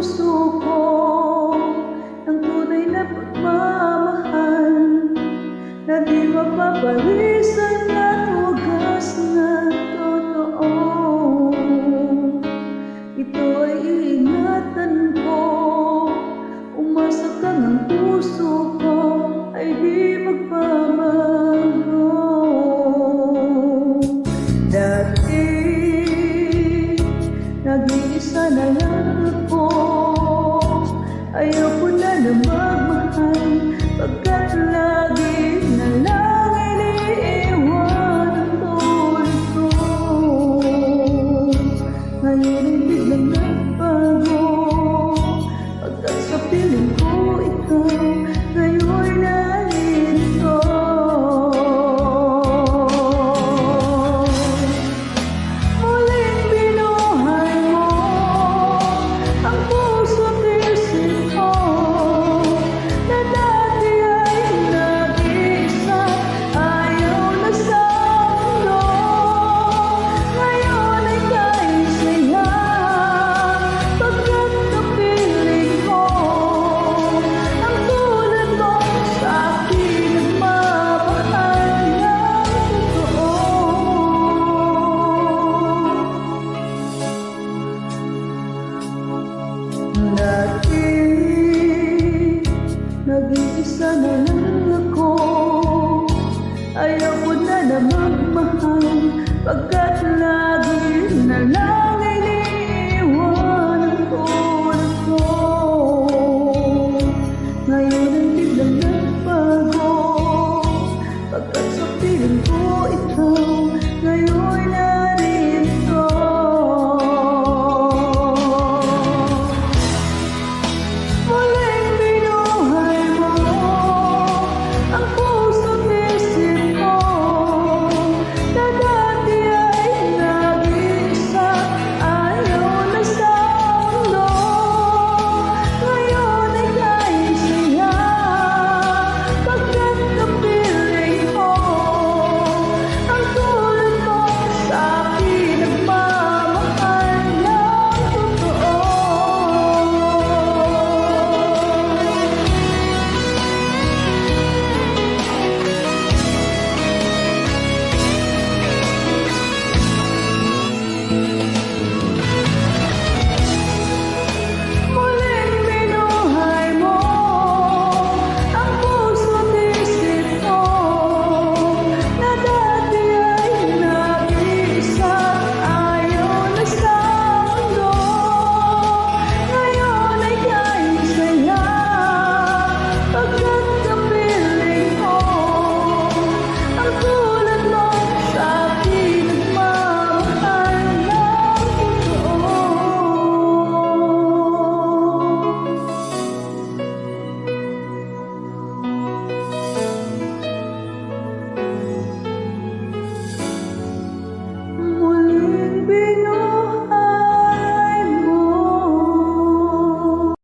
puso ko ng tunay na pagmamahal na di mapapalis Mag-isa na lang ako. Ayaw ko na namang mahal. Pagkat lang